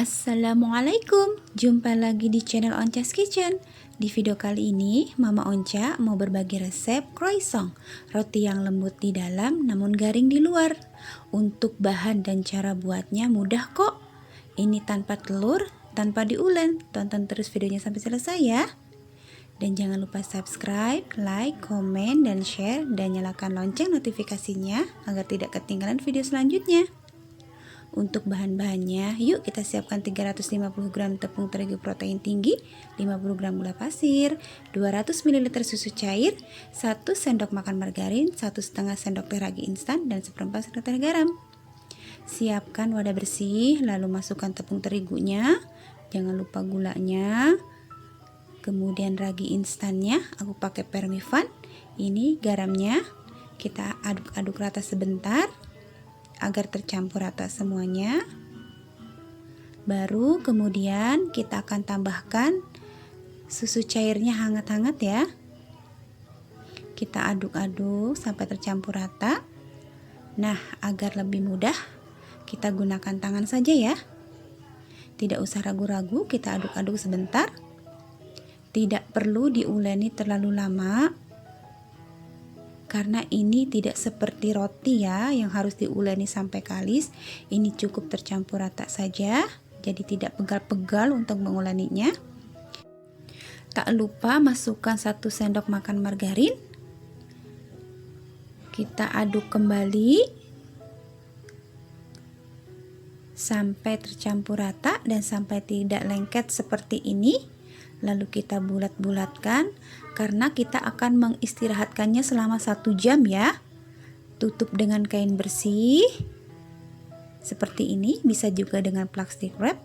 Assalamualaikum, jumpa lagi di channel Onca's Kitchen. Di video kali ini, Mama Onca mau berbagi resep croissant, roti yang lembut di dalam namun garing di luar. Untuk bahan dan cara buatnya mudah kok. Ini tanpa telur, tanpa diulen. Tonton terus videonya sampai selesai ya. Dan jangan lupa subscribe, like, komen, dan share, dan nyalakan lonceng notifikasinya agar tidak ketinggalan video selanjutnya. Untuk bahan-bahannya, yuk kita siapkan 350 gram tepung terigu protein tinggi, 50 gram gula pasir, 200 ml susu cair, 1 sendok makan margarin, 1 setengah sendok teh ragi instan, dan seperempat sendok teh garam. Siapkan wadah bersih, lalu masukkan tepung terigunya, jangan lupa gulanya, kemudian ragi instannya, aku pakai permifan, ini garamnya, kita aduk-aduk rata sebentar, agar tercampur rata semuanya. Baru kemudian kita akan tambahkan susu cairnya hangat-hangat ya. Kita aduk-aduk sampai tercampur rata. Nah, agar lebih mudah, kita gunakan tangan saja ya. Tidak usah ragu-ragu, kita aduk-aduk sebentar. Tidak perlu diuleni terlalu lama karena ini tidak seperti roti ya yang harus diuleni sampai kalis. Ini cukup tercampur rata saja jadi tidak pegal-pegal untuk menguleninya. Tak lupa masukkan satu sendok makan margarin. Kita aduk kembali sampai tercampur rata dan sampai tidak lengket seperti ini lalu kita bulat-bulatkan karena kita akan mengistirahatkannya selama satu jam ya. Tutup dengan kain bersih. Seperti ini bisa juga dengan plastik wrap.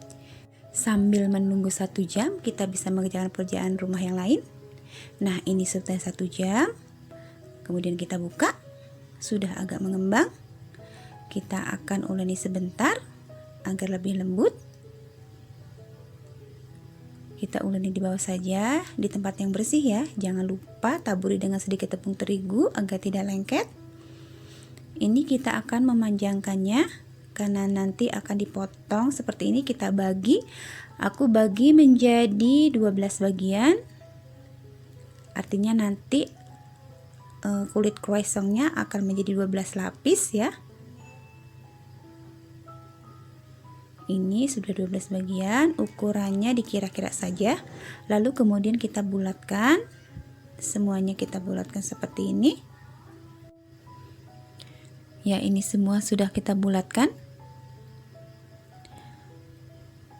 Sambil menunggu satu jam kita bisa mengerjakan pekerjaan rumah yang lain. Nah ini sudah satu jam. Kemudian kita buka. Sudah agak mengembang. Kita akan uleni sebentar agar lebih lembut kita uleni di bawah saja di tempat yang bersih ya. Jangan lupa taburi dengan sedikit tepung terigu agar tidak lengket. Ini kita akan memanjangkannya karena nanti akan dipotong seperti ini kita bagi. Aku bagi menjadi 12 bagian. Artinya nanti uh, kulit croissantnya akan menjadi 12 lapis ya. Ini sudah 12 bagian ukurannya dikira-kira saja. Lalu kemudian kita bulatkan. Semuanya kita bulatkan seperti ini. Ya ini semua sudah kita bulatkan.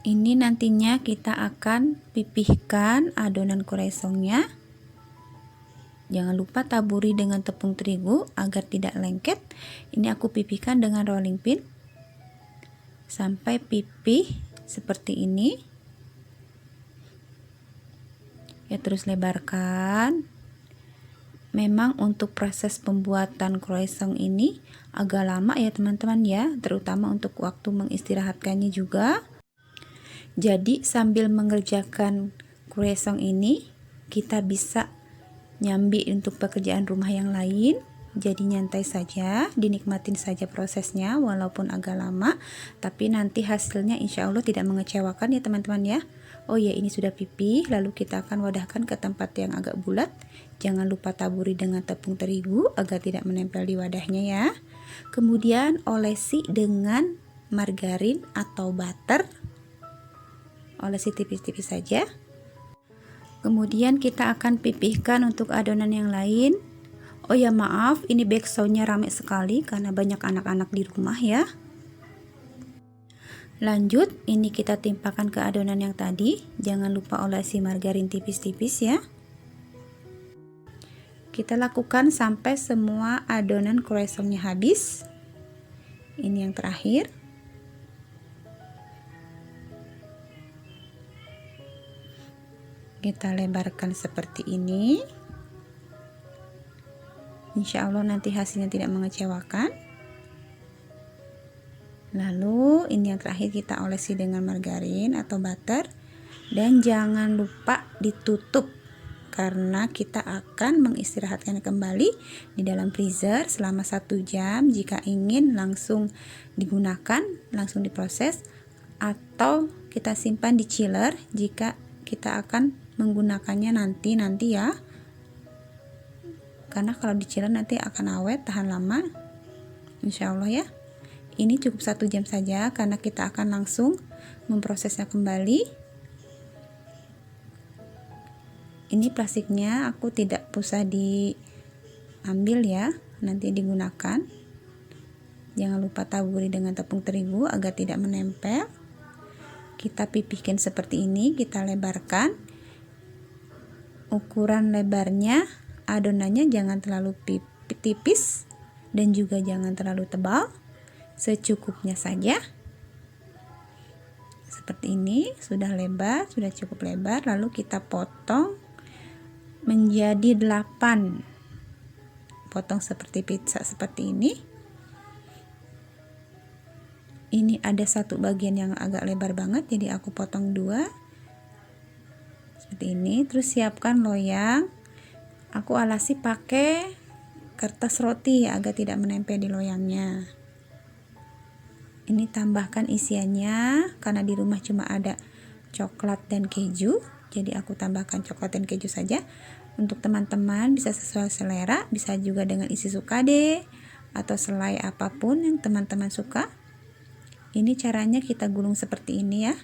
Ini nantinya kita akan pipihkan adonan croissantnya jangan lupa taburi dengan tepung terigu agar tidak lengket. Ini aku pipihkan dengan rolling pin sampai pipih seperti ini. Ya terus lebarkan. Memang untuk proses pembuatan croissant ini agak lama ya teman-teman ya. Terutama untuk waktu mengistirahatkannya juga. Jadi sambil mengerjakan croissant ini kita bisa nyambi untuk pekerjaan rumah yang lain jadi nyantai saja dinikmatin saja prosesnya walaupun agak lama. Tapi nanti hasilnya insya Allah tidak mengecewakan ya teman-teman ya. Oh ya ini sudah pipih lalu kita akan wadahkan ke tempat yang agak bulat. Jangan lupa taburi dengan tepung terigu agar tidak menempel di wadahnya ya. Kemudian olesi dengan margarin atau butter. Olesi tipis-tipis saja. Kemudian kita akan pipihkan untuk adonan yang lain Oh ya maaf, ini backsoundnya rame sekali karena banyak anak-anak di rumah ya. Lanjut, ini kita timpakan ke adonan yang tadi. Jangan lupa olesi margarin tipis-tipis ya. Kita lakukan sampai semua adonan croissantnya habis. Ini yang terakhir. Kita lebarkan seperti ini insya Allah nanti hasilnya tidak mengecewakan. Lalu ini yang terakhir kita olesi dengan margarin atau butter. Dan jangan lupa ditutup karena kita akan mengistirahatkan kembali di dalam freezer selama satu jam. Jika ingin langsung digunakan langsung diproses atau kita simpan di chiller jika kita akan menggunakannya nanti nanti ya karena kalau di chiller nanti akan awet tahan lama. Insya Allah ya. Ini cukup satu jam saja karena kita akan langsung memprosesnya kembali. Ini plastiknya aku tidak usah diambil ya. Nanti digunakan. Jangan lupa taburi dengan tepung terigu agar tidak menempel. Kita pipihkan seperti ini kita lebarkan. Ukuran lebarnya adonannya jangan terlalu tipis dan juga jangan terlalu tebal. Secukupnya saja. Seperti ini sudah lebar sudah cukup lebar lalu kita potong menjadi 8 potong seperti pizza seperti ini. Ini ada satu bagian yang agak lebar banget jadi aku potong dua. Seperti ini terus siapkan loyang aku alasi pakai kertas roti agar tidak menempel di loyangnya. Ini tambahkan isiannya karena di rumah cuma ada coklat dan keju jadi aku tambahkan coklat dan keju saja. Untuk teman-teman bisa sesuai selera bisa juga dengan isi sukade atau selai apa pun yang teman-teman suka. Ini caranya kita gulung seperti ini ya.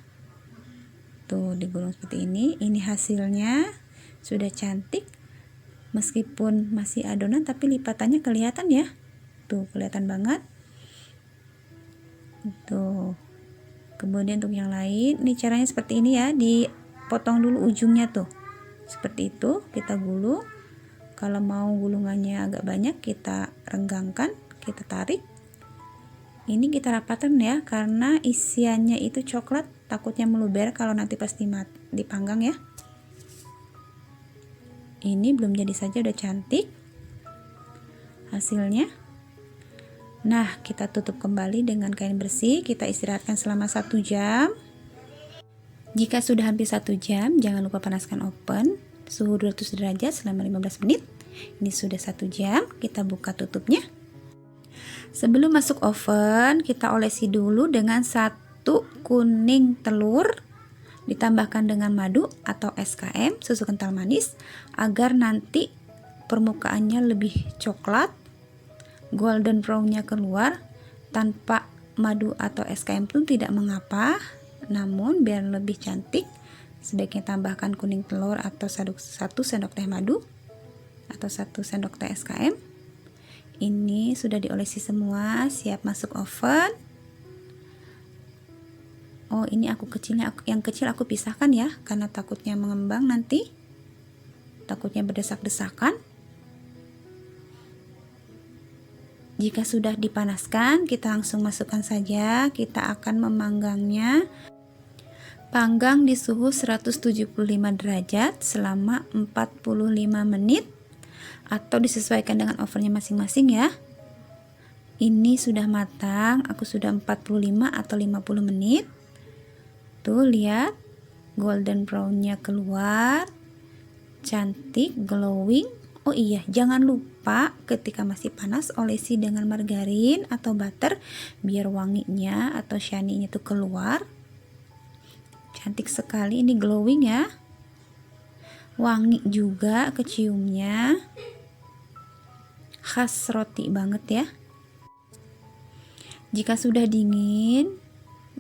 Tuh digulung seperti ini. Ini hasilnya. Sudah cantik meskipun masih adonan tapi lipatannya kelihatan ya. Tuh kelihatan banget. Tuh. Kemudian untuk yang lain ini caranya seperti ini ya. Di potong dulu ujungnya tuh. Seperti itu kita gulung. Kalau mau gulungannya agak banyak kita renggangkan kita tarik. Ini kita rapatkan ya karena isiannya itu coklat takutnya meluber kalau nanti pas dipanggang ya ini belum jadi saja udah cantik. Hasilnya? Nah kita tutup kembali dengan kain bersih. Kita istirahatkan selama satu jam. Jika sudah hampir satu jam, jangan lupa panaskan oven. Suhu 200 derajat selama 15 menit. Ini sudah satu jam, kita buka tutupnya. Sebelum masuk oven, kita olesi dulu dengan satu kuning telur ditambahkan dengan madu atau SKM, susu kental manis, agar nanti permukaannya lebih coklat, golden brownnya keluar tanpa madu atau SKM pun tidak mengapa namun biar lebih cantik, sebaiknya tambahkan kuning telur atau satu sendok teh madu atau satu sendok teh SKM. Ini sudah diolesi semua, siap masuk oven. Oh, ini aku kecilnya yang kecil aku pisahkan ya karena takutnya mengembang nanti. Takutnya berdesak-desakan. Jika sudah dipanaskan, kita langsung masukkan saja. Kita akan memanggangnya Panggang di suhu 175 derajat selama 45 menit atau disesuaikan dengan ovennya masing-masing ya. Ini sudah matang, aku sudah 45 atau 50 menit. Tuh lihat, golden brownnya keluar. Cantik, glowing. Oh iya, jangan lupa ketika masih panas olesi dengan margarin atau butter biar wanginya atau shiny-nya tuh keluar. Cantik sekali ini glowing ya. Wangi juga keciumnya. Khas roti banget ya. Jika sudah dingin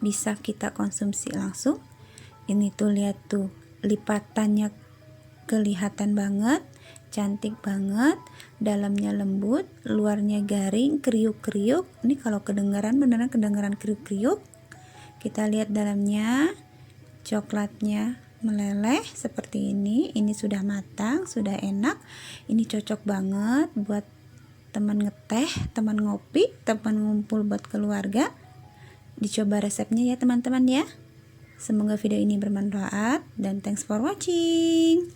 bisa kita konsumsi langsung. Ini tuh lihat tuh lipatannya kelihatan banget cantik banget dalamnya lembut luarnya garing kriuk-kriuk. Ini kalau kedengaran beneran kedengaran kriuk-kriuk. Kita lihat dalamnya coklatnya meleleh seperti ini. Ini sudah matang sudah enak. Ini cocok banget buat teman ngeteh teman ngopi teman ngumpul buat keluarga dicoba resepnya ya teman-teman ya. Semoga video ini bermanfaat dan thanks for watching